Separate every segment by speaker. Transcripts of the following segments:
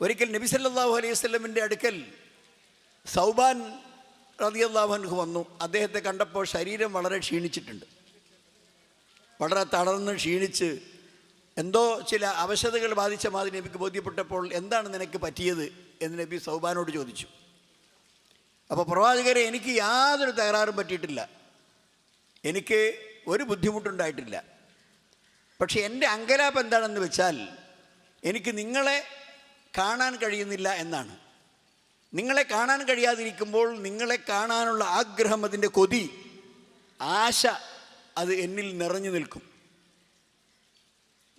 Speaker 1: ഒരിക്കൽ നബി സല്ലല്ലാഹു അലൈഹി സ്വലമിന്റെ അടുക്കൽ സൗബാൻ റളിയല്ലാഹു വന്നു. അദ്ദേഹത്തെ കണ്ടപ്പോൾ ശരീരം വളരെ ക്ഷീണിച്ചിട്ടുണ്ട്. വളരെ തളർന്ന് ക്ഷീണിച്ച് എന്തോ ചില അവശതകൾ ബാധിച്ച മാതിരി നബിക്ക് ബോധ്യപ്പെട്ടപ്പോൾ എന്താണ് നിനക്ക് പറ്റിയത് എന്ന് നബി സൗബാനോട് ചോദിച്ചു. അപ്പോൾ പ്രവാചകരെ എനിക്ക് യാതൊരു തകരാറും പറ്റിയിട്ടില്ല. എനിക്ക് ഒരു ബുദ്ധിമുട്ടുണ്ടായിട്ടില്ല. പക്ഷേ എന്റെ അങ്കലാപ്പ് എന്താണെന്ന് വെച്ചാൽ എനിക്ക് നിങ്ങളെ കാണാൻ കഴിയുന്നില്ല എന്നാണ്. നിങ്ങളെ കാണാൻ കഴിയാതിരിക്കുമ്പോൾ നിങ്ങളെ കാണാനുള്ള ആഗ്രഹം അതിന്റെ കൊതി ആശ അത് എന്നിൽ നിറഞ്ഞു നിൽക്കും.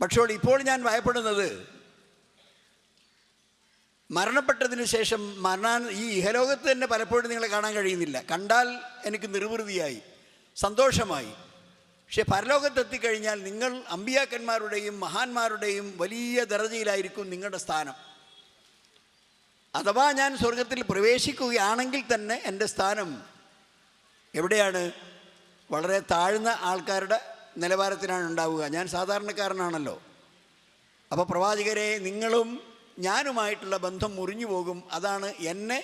Speaker 1: പക്ഷേ ഇപ്പോൾ ഞാൻ ഭയപ്പെടുന്നത് മരണപ്പെട്ടതിന് ശേഷം മരണാൻ ഈ ഇഹലോകത്ത് തന്നെ പലപ്പോഴും നിങ്ങളെ കാണാൻ കഴിയുന്നില്ല. കണ്ടാൽ എനിക്ക് നിർവൃതിയായി സന്തോഷമായി. പക്ഷെ പരലോകത്തെത്തിക്കഴിഞ്ഞാൽ നിങ്ങൾ അമ്പിയാക്കന്മാരുടെയും മഹാന്മാരുടെയും വലിയ ദർജയിലായിരിക്കും നിങ്ങളുടെ സ്ഥാനം. അഥവാ ഞാൻ സ്വർഗത്തിൽ പ്രവേശിക്കുകയാണെങ്കിൽ തന്നെ എന്റെ സ്ഥാനം എവിടെയാണ്? വളരെ താഴ്ന്ന ആൾക്കാരുടെ നിലവാരത്തിനാണ് ഉണ്ടാവുക. ഞാൻ സാധാരണക്കാരനാണല്ലോ. അപ്പോൾ പ്രവാചകരെ നിങ്ങളും ഞാനുമായിട്ടുള്ള ബന്ധം മുറിഞ്ഞു പോകും. അതാണ് എന്നെ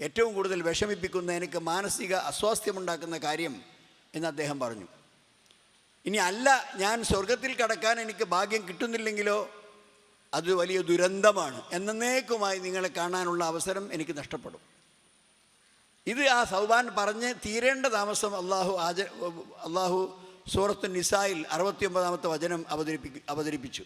Speaker 1: ഏറ്റവും കൂടുതൽ വിഷമിപ്പിക്കുന്ന എനിക്ക് മാനസിക അസ്വാസ്ഥ്യമുണ്ടാക്കുന്ന കാര്യം എന്ന് അദ്ദേഹം പറഞ്ഞു. ഇനി അല്ല ഞാൻ സ്വർഗത്തിൽ കടക്കാൻ എനിക്ക് ഭാഗ്യം കിട്ടുന്നില്ലെങ്കിലോ? അത് വലിയ ദുരന്തമാണ്. എന്നേക്കുമായി നിങ്ങളെ കാണാനുള്ള അവസരം എനിക്ക് നഷ്ടപ്പെടും. ഇത് ആ സൗബാൻ പറഞ്ഞ് തീരേണ്ട താമസം അള്ളാഹു ആച അള്ളാഹു സൂറത്ത് നിസായിൽ അറുപത്തിയൊമ്പതാമത്തെ വചനം അവതരിപ്പി അവതരിപ്പിച്ചു.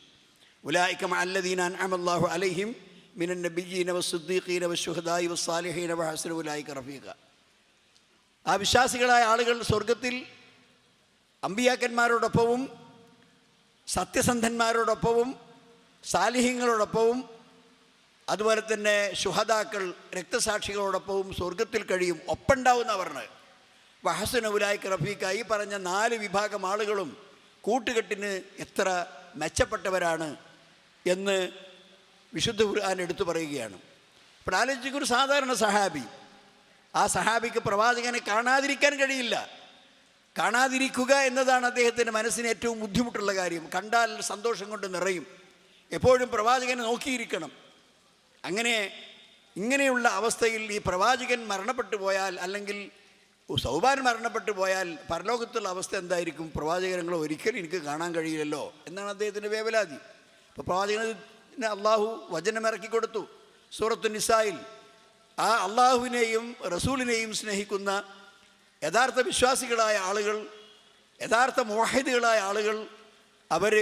Speaker 1: ഉലായിക്കം അല്ലദീനാൻ അമല്ലാഹു അലഹിം മിനൻ നബിയീന വസുദ്ദീഖീന വശുഹദായി വസാലിഹീന വഹസന ഉലായിക്ക റഫീഖ. ആ വിശ്വാസികളായ ആളുകൾ സ്വർഗത്തിൽ അമ്പിയാക്കന്മാരോടൊപ്പവും സത്യസന്ധന്മാരോടൊപ്പവും സാലിഹ്യങ്ങളോടൊപ്പവും അതുപോലെ തന്നെ ശുഹദാക്കൾ രക്തസാക്ഷികളോടൊപ്പവും സ്വർഗത്തിൽ കഴിയും. ഒപ്പുണ്ടാവുന്ന പറഞ്ഞ് വഹസന ഉലായിക്ക് റഫീഖ ഈ പറഞ്ഞ നാല് വിഭാഗം ആളുകളും കൂട്ടുകെട്ടിന് എത്ര മെച്ചപ്പെട്ടവരാണ് എന്ന് വിശുദ്ധ ഖുർആൻ എടുത്തു പറയുകയാണ്. അപ്പോൾ ആലോചിക്കുന്ന ഒരു സാധാരണ സഹാബി. ആ സഹാബിക്ക് പ്രവാചകനെ കാണാതിരിക്കാൻ കഴിയില്ല. കാണാതിരിക്കുക എന്നതാണ് അദ്ദേഹത്തിന്റെ മനസ്സിന് ഏറ്റവും ബുദ്ധിമുട്ടുള്ള കാര്യം. കണ്ടാൽ സന്തോഷം കൊണ്ട് നിറയും. എപ്പോഴും പ്രവാചകനെ നോക്കിയിരിക്കണം. അങ്ങനെ ഇങ്ങനെയുള്ള അവസ്ഥയിൽ ഈ പ്രവാചകൻ മരണപ്പെട്ടു പോയാൽ അല്ലെങ്കിൽ സൗബാൻ മരണപ്പെട്ടു പോയാൽ പരലോകത്തുള്ള അവസ്ഥ എന്തായിരിക്കും? പ്രവാചകനങ്ങൾ ഒരിക്കലും എനിക്ക് കാണാൻ കഴിയില്ലല്ലോ എന്നാണ് അദ്ദേഹത്തിന്റെ വേവലാതി. അപ്പോൾ പ്രവാചകനെ അള്ളാഹു വചനമിറക്കി കൊടുത്തു. സൂറത്തു നിസായിൽ ആ അള്ളാഹുവിനെയും റസൂലിനെയും സ്നേഹിക്കുന്ന യഥാർത്ഥ വിശ്വാസികളായ ആളുകൾ യഥാർത്ഥ മോഹിദുകളായ ആളുകൾ അവർ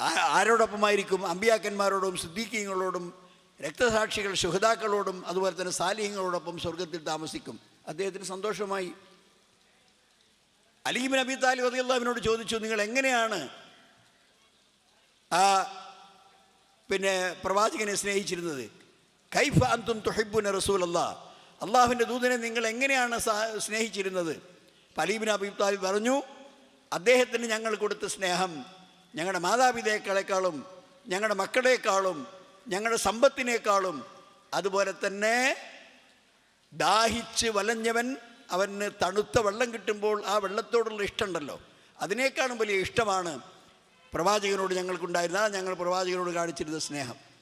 Speaker 1: ആരോടൊപ്പമായിരിക്കും അമ്പിയാക്കന്മാരോടും സിദ്ധീകങ്ങളോടും രക്തസാക്ഷികൾ ശുഹതാക്കളോടും അതുപോലെ തന്നെ സാലിഹ്യങ്ങളോടൊപ്പം സ്വർഗത്തിൽ താമസിക്കും. അദ്ദേഹത്തിന് സന്തോഷമായി. അലീബിൻ അബി താലിബ് അതിയുള്ളവനോട് ചോദിച്ചു നിങ്ങൾ എങ്ങനെയാണ് ആ പിന്നെ പ്രവാചകനെ സ്നേഹിച്ചിരുന്നത്? കൈഫ അന്തും തുഹിബുന റസൂൽ അല്ലാ അള്ളാഹുവിന്റെ ദൂതനെ നിങ്ങൾ എങ്ങനെയാണ് സ്നേഹിച്ചിരുന്നത്? അലീബിൻ അബി താലിബ് പറഞ്ഞു അദ്ദേഹത്തിന് ഞങ്ങൾ കൊടുത്ത സ്നേഹം ഞങ്ങളുടെ മാതാപിതാക്കളെക്കാളും ഞങ്ങളുടെ മക്കളെക്കാളും ഞങ്ങളുടെ സമ്പത്തിനേക്കാളും അതുപോലെ തന്നെ ദാഹിച്ച് വലഞ്ഞവൻ അവന് തണുത്ത വെള്ളം കിട്ടുമ്പോൾ ആ വെള്ളത്തോടുള്ള ഇഷ്ടമുണ്ടല്ലോ. അതിനേക്കാളും വലിയ ഇഷ്ടമാണ് പ്രവാചകനോട് ഞങ്ങൾക്കുണ്ടായിരുന്ന ഞങ്ങൾ പ്രവാചകനോട് കാണിച്ചിരുന്ന സ്നേഹം.